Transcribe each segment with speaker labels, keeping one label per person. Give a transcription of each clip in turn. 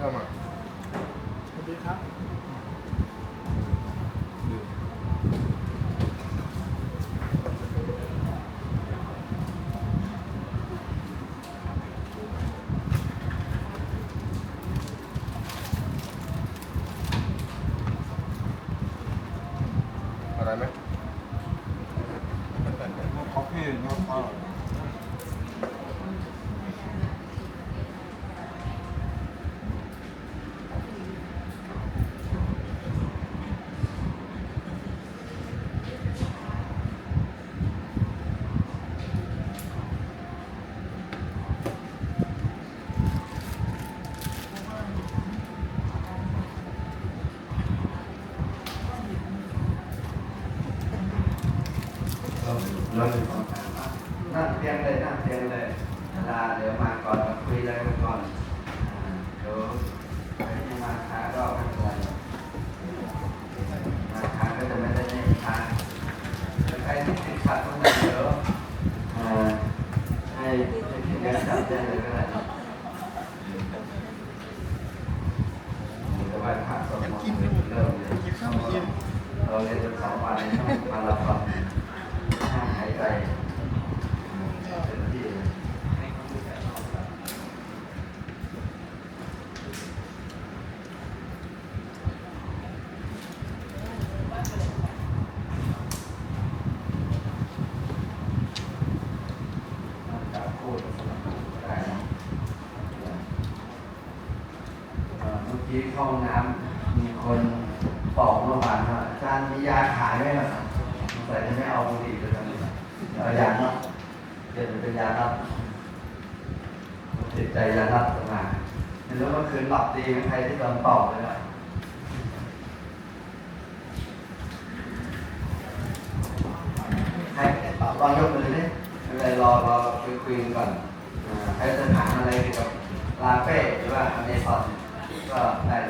Speaker 1: ஆமாம் ที่ห้
Speaker 2: อ
Speaker 3: งน้ำมีคนปอบมาผ่านว่าอาจารย์มียาขายไหมล่ะแต่จะไม่เอาบุหรี่ไปทำอะไรอย่างเนาะเดี๋ยวเป็นยาครับติดใจยาครับต่าเห็นแล้วเมื่อคืนหลับดีเป็นใครที่โดนปอกเลยล่ะใครรอยกมือนเลยอะไรรอรอคุยคุก่อนให้จะถามอะไรเกี่ยวกับลาเป้หรือว่าอะเมซอน 是吧太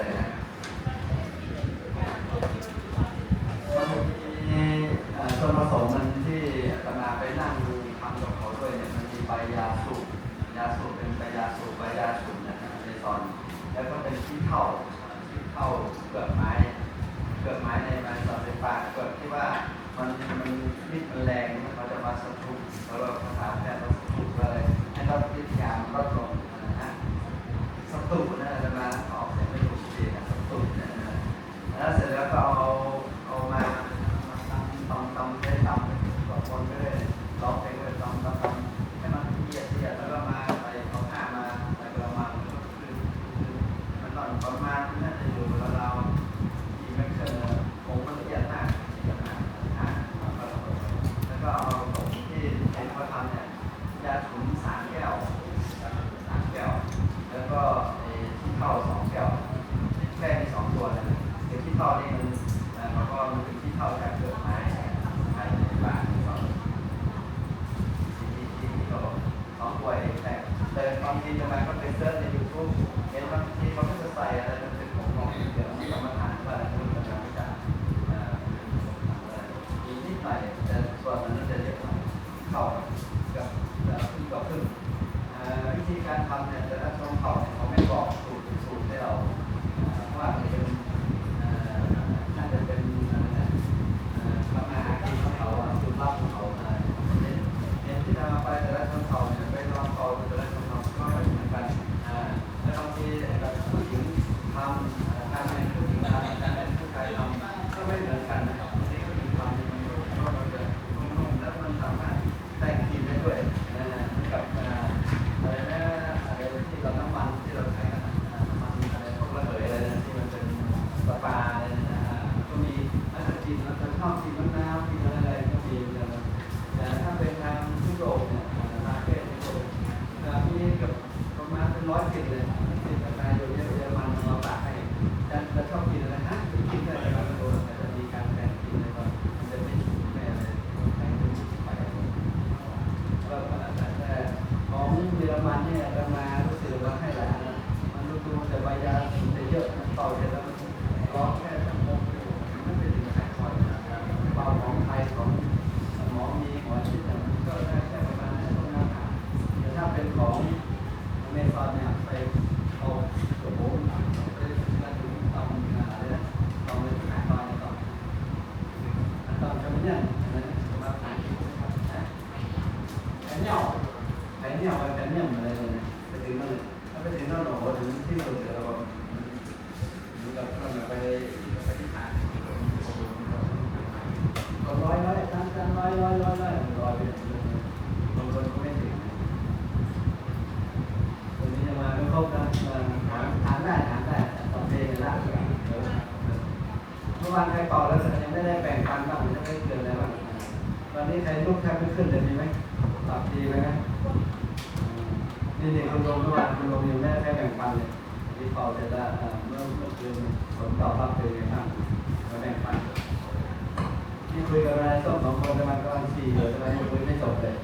Speaker 3: ส้มสองคนจะมากำลังสี่เลยทำไมยังคุยไม่จบเลย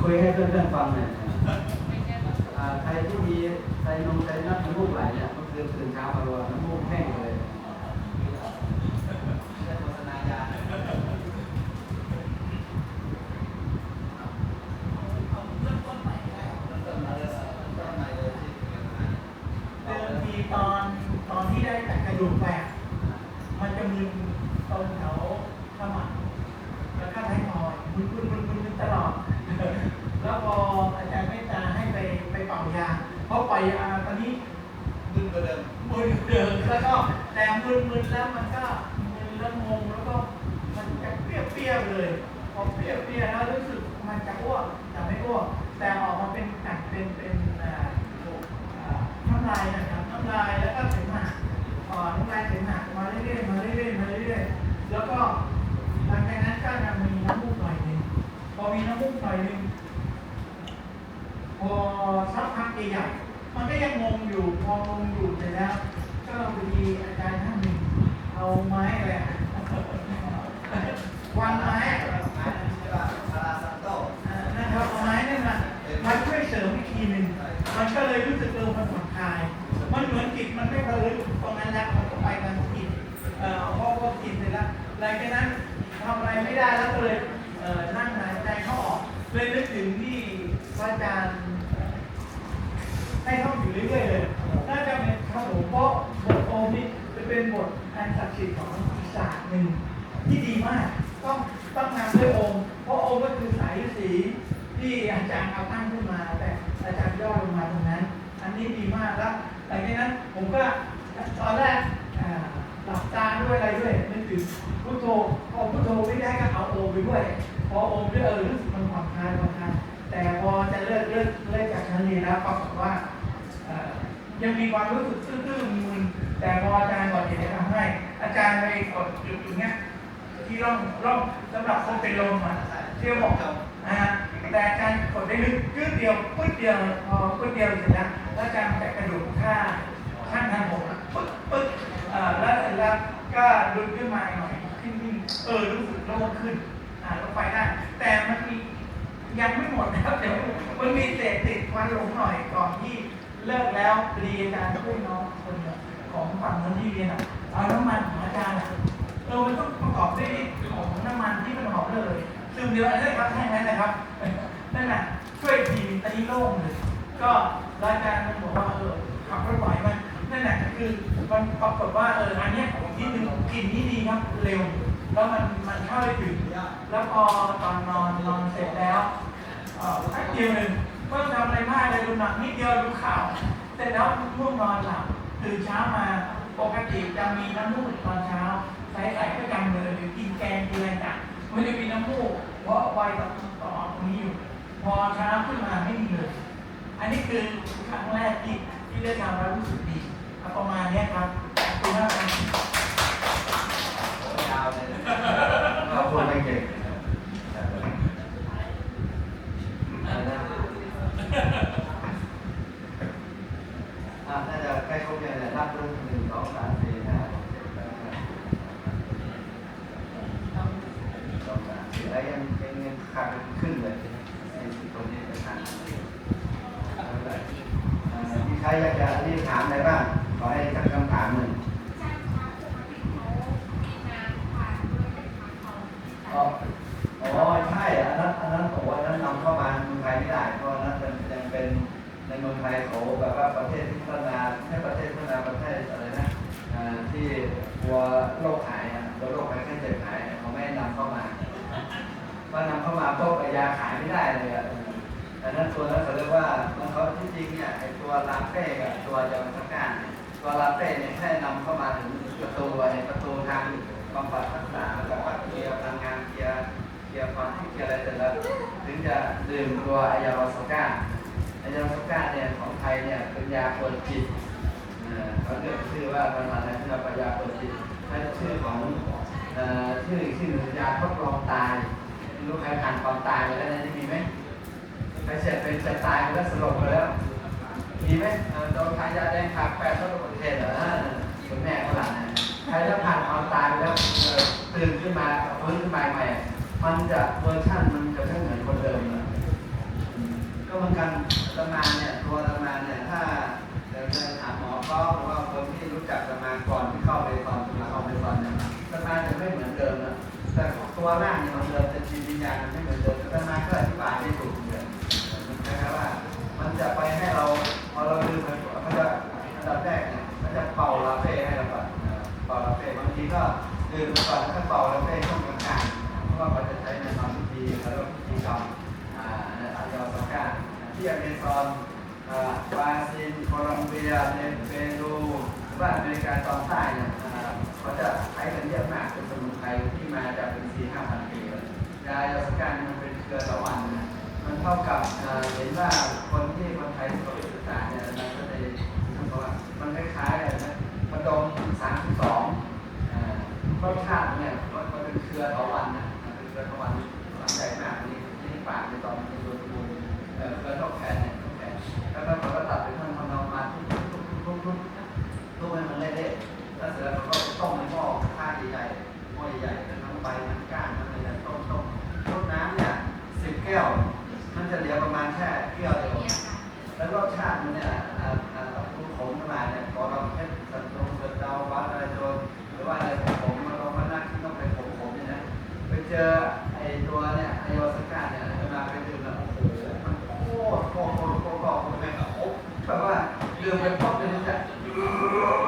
Speaker 3: คุยให้เพื่อนๆฟังหน่อยอ่าใครที่มีใครนมใครนับน้ำมูกไหลเนี่ยเมื่อคืนตื่นเช้ามาว่าน้ำมูกแห้งเลยใช้โฆษณายา
Speaker 2: เดิมทีตอนตอนที่ได้แต่กระดูกแตกมันจะมึนตรงแถวขมับแล้วก็ท้ายทอยมึนมึนมึนมึนมึนตลอด แล้วพออาจารย์เมตตาให้ไปไปเป่ายาเพราะป ล่อยยาตอนนี้
Speaker 3: มึนกว่าเดิม
Speaker 2: มึนเดิมแล้วก็แต่มึนมึนแล้วมันก็มึนแล้วงงแล้วก็มันจะเปรี้ยวเปรี้ยวเลยพอเปรี้ยวเปรี้ยวแล้วรู้สึกมันจะอ้วกแต่ไม่อ้วกแต่ออกมาเป็นกัดเป็นเป็นอ่าอ่าน้ำลายนะครับน้ำลายแล้วก็เสมหะอ่าน้ำลายเสมหะมาเรื่อยๆมาเรื่อยๆมาเรื่อยๆแล้วก็หลังจากนั้นก็จะมีน้ำมูกหน่อยหนึ่งพอมีน้ำมูกหน่อยหนึ่งพอสักพักใหญ่ๆ มันก็ยังงงอยู่พองงอยู่เสร็จแล้วก็ลอดีอาจารย์ท่านหนึ่งเอาไม้อะไรอะวางไม้อะอ่านะครับเอาไม้นั่นน่ะมาช่วยเสริมอีกทีหนึ่งมันก็เลยรู้สึกเออมันผ่อนคลาย มันเหมือนจิตมันไม่เพลินตรงนั้นแล้วมันก็ไปทางจิตเอ่อพอพอกินเสร็จแล้วหลังจากนั้นทำอะไรไม่ได้แล้วก็เลยเอ่อนั่งหายใจเข้าออก เลยนึกถึงที่พระอาจารย์ ให้ท่องอยู่เรื่อยๆเลย น่าจะเป็นครับผมเพราะบทโอมนี่จะเป็นบทอันศักดิ์สิทธิ์ของอีสานหนึ่งที่ดีมาก ต้องต้องนำ ด้วยองค์ เพราะองค์ก็คือสายฤาษีที่อาจารย์เอาตั้งขึ้นมา แต่อาจารย์ย่อลงมาตรงนั้น อันนี้ดีมากแล้วหลังจากนั้นผมก็ตอนแรกหลับตาด้วยอะไรด้วยนึกถึงพุทโธพอพุทโธไม่ได้ก็เอาโอมไปด้วย พอโอมด้วยเออรู้สึกมันผ่อนคลายผ่อนคลายแต่พอจะเลิกเลิกเลิกจากชั้นเรียนแล้วปรากฏว่ายังมีความรู้สึกตื้อๆมึนแต่พออาจารย์ก่อนจะทำให้ อาจารย์ไปกดจุดตรงเนี้ย ที่ร่องร่องสำหรับคนเป็นลมอะเที่เขาบอกนะฮะแต่อาจารย์กดได้ลึกยืดเดียวปึ๊ดเดียวพอปึ๊ดเดียวเสร็จแล้วแล้วอาจารย์แตะกระดูกท่าข้างทางผมปึ๊ดปึ๊ดเออแล้วเสร็จแล้วก็ดึงขึ้นมาหน่อยขึ้นขึ้นเออรู้สึกโล่งขึ้นอ่าลงไปได้ แต่มันมียังไม่หมดนะครับเดี๋ยวมันมีเศษติดควันหลงหน่อยก่อนที่เลิกแล้วพอดีอาจารย์ช่วยน้องคนของฝั่งนั้นที่เรียนอะเอาน้ำมันของอาจารย์ อะเออมันต้องประกอบด้วยของน้ำมันที่มันหอมเลย ซึมเดียวอันนี้ครับแค่นั้นนะครับนั่นแหละช่วยทีตอนนี้โล่งเลยก็รายการมันบอกว่าเออขับรถไหวไหมนั่นแหละคือมันปรากฏว่าเอออันเนี้ยที่หนึ่งกลิ่นนี่ดีครับเร็ว แล้วมันมันเข้าไปถึงแล้วพอตอนนอนนอนเสร็จแล้วเอ่อแป๊บเดียวหนึ่งก็ทำอะไรมากเลยดูหนังนิดเดียวดูข่าวเสร็จแล้วง่วงนอนหลับตื่นเช้ามาปกติจะมีน้ำมูกตอนเช้า ใส่ใส่ประจำเลยหรือกินแกงกินอะไรต่างมันจะมีน้ำมูกเพราะไวต่อต่อตรงนี้อยู่ พอเช้าขึ้นมาไม่มีเลยอันนี้คือครั้งแรกที่ที่ได้ทำแล้วรู้สึกดีเอาประมาณเนี้ยครับขอบคุณมากครับ
Speaker 3: ยาวเลยเราพูดไม่เก่งอะไรนะอะน่าจะใกล้ครบยังเนี่ยนับดูหนึ่งสองสามสี่ห้าหกเจ็ดแปดเก้าสองสามสี่แล้วยังยังยังขาดขึ้นเลยยังตรงนี้ไปทางมีใครอยากจะรีบถามอะไรบ้าง ขอให้สักคำถามหนึ่ง อ๋ออ๋อใช่อันนั้นอันนั้นผมว่าอันนั้นนำเข้ามาเมืองไทยไม่ได้ เพราะอันนั้นเป็นยังเป็นในเมืองไทยเขาแบบว่าประเทศที่พัฒนาไม่ใช่ประเทศพัฒนาประเทศอะไรนะอ่าที่กลัว โรคหายอะลัวโรคภัยแค่เจ็บหายเขาไม่ให้นำเข้ามาถ้านำเข้ามาพวกยาขายไม่ได้เลยอะแต่นั้นตัวนั้นเขาเรียกว่ามันเขาที่จริงเนี่ยไอตัวลาเต้กับตัวยามาสก้าเนี่ยตัวลาเต้เนี่ยแค่นำเข้ามาถึงประตูไอ้ประตูทางบำบัดรักษาแล้วก็เคลียร์พลังงานเคลียร์เคลียร์ความที่เคลียร์อะไรเสร็จแล้วถึงจะดื่มตัวไอยามาสก้าไอยามาสก้าเนี่ยของไทยเนี่ยเป็นยาปวดจิตเอ่อเขาเรียกชื่อว่าประมาณนั้นคือปัญญาปิดจิต ใช้ชื่อของออชื่ออีกชื่อหนึ่งยาทดลองตายไม่รู้ใครผ่านความตายไปแล้วนยนี่มีไหมใครเสร็จเป็นจะตายไปแล้วสลบไปแล้ว มีไหมโดนทายาแดงขาดแปดทดลองประเทศเหรออ่าคุณแม่เขาหลังนะใครถ้าผ่านความตายไปแล้วตื่นขึ้นมาฟื้นขึ้นมาใหม่ มันจะเวอร์ชันมันจะไม่เหมือนคนเดิมเลยก็เหมือนกันอาตมาเนี่ยตัวอาตมาเนี่ยถ้าเดินไปหาหมอก็หรือว่าคนที่รู้จักอาตมาก่อนที่เข้าไปตอน ไม่เหมือนเดิมนะแต่ตัวร่างเนี่ยมันเดิมแต่จิตวิญญาณมันไม่เหมือนเดิมแต่มาก็อธิบายไม่ถูก กระดมสามสิบสองรสชาติเนี่ยมันเป็นเครือตะวันนะมันเป็นเครือตะวันหลังใหญ่มากนี่ที่ปากในตอนเป็นตัวตูเออเครือเท่าแข จอไอ้ตัวเนี่ยไอโอสกาเนี่ยเวลาไปดื่มแล้วโอ้โหมันโคตรโคตรโคตรโคตรโคตรโคตรเลยอะโอ้แบบว่าดื่มไปพร้อมเลยมันจะ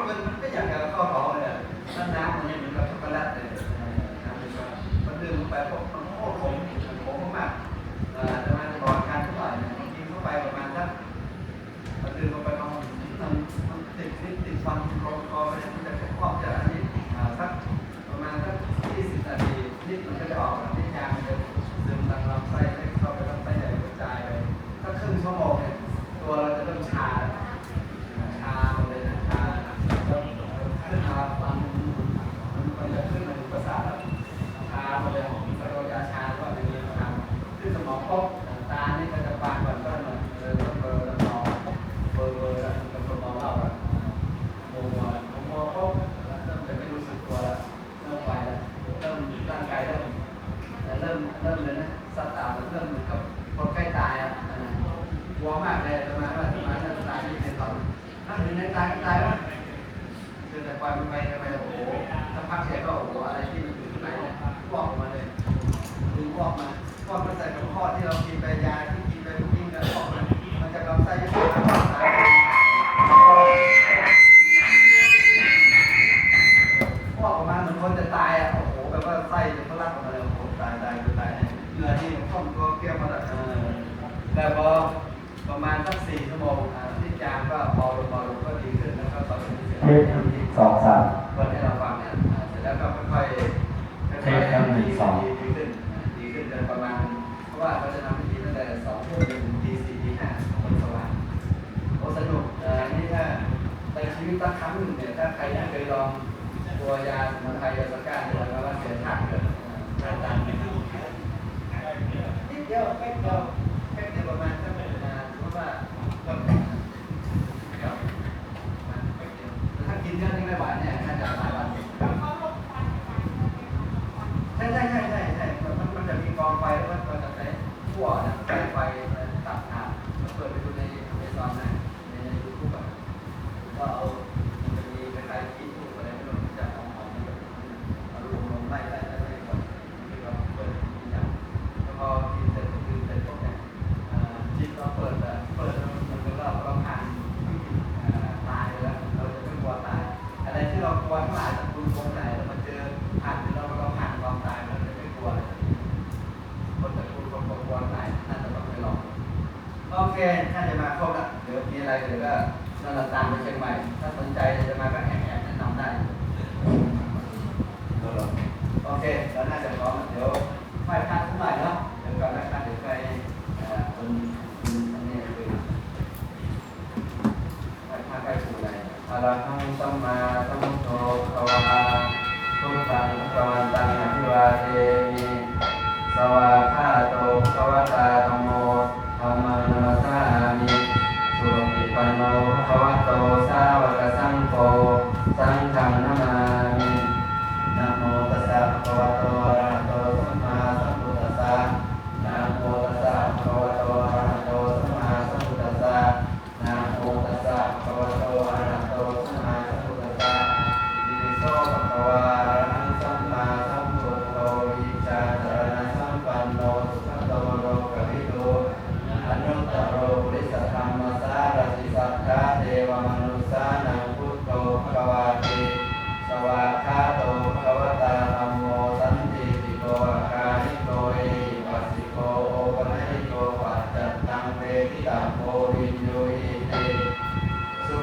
Speaker 3: มันมันก็อยากจะเข้าท้องเลยอะแล้วน้ำมันเนี่ยเหมือนกับช็อกโกแลตเลยนะมันดื่มไปพวกมันโคตรขม ชา แต่ความไปไปโอ้โหสักพักเสียก็โอ้โหอะไรที่มันอยู่ข้างในเนี่ยวอกออกมาเลยดึงวอกมาวอกมาใส่กับข้อที่เรากินไปยาที่กินไปทุกทีกันวอกมามันจะลำไส้ยังไงครับตาย พวกออกมาเหมือนคนจะตายอะ โอ้โห แบบว่าไส้จะทะลักออกมาเลย โอ้โห ตายตายคือตายเนี่ยเหงื่อที่ท่อมตัวเกลียวมาแล้วเออแต่พอประมาณสักสี่ชั่วโมงอ่าที่จามก็เบาลงเบาลงก็ดีขึ้น แล้วก็ตอนนี้เสร็จ
Speaker 1: เทปสองสาม
Speaker 3: วันให้เราฟังเนี่ยอ่าเสร็จแล้วก็ค่อยๆค่อยๆ
Speaker 1: เทปครับหนึ่งสอง
Speaker 3: ดีขึ้นอ่าดีขึ้นจนประมาณ เพราะว่าเขาจะทำพิธีตั้งแต่สองทุ่มจนถึงตีสี่ตีห้าคนสว่าง โอ้สนุกเอ่อนี่ถ้าในชีวิตสักครั้งหนึ่งเนี่ย ถ้าใครไม่เคยลองตัวยาสมุนไพรยาสกัดเนี่ยแล้วว่าเสียทางเกิดทางตามนิดเดียวแค่เดียวแค่เดียวประมาณสักประมาณเพราะว่าก็ครับถ้ากินเยอะนี่ไม่ไหวเนี่ยน่าจะหลายวันใช่ใช่ใช่ใช่ใช่มันมันจะมีกองไฟแล้วมันจะใช้ขั้วนะไฟไฟตัดขาดเปิดไปดูในในตอนนั้นในยูทูบอะ ก็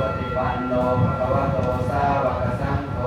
Speaker 3: ปฏิปันโนภะคะวะโตสาวกสังโฆ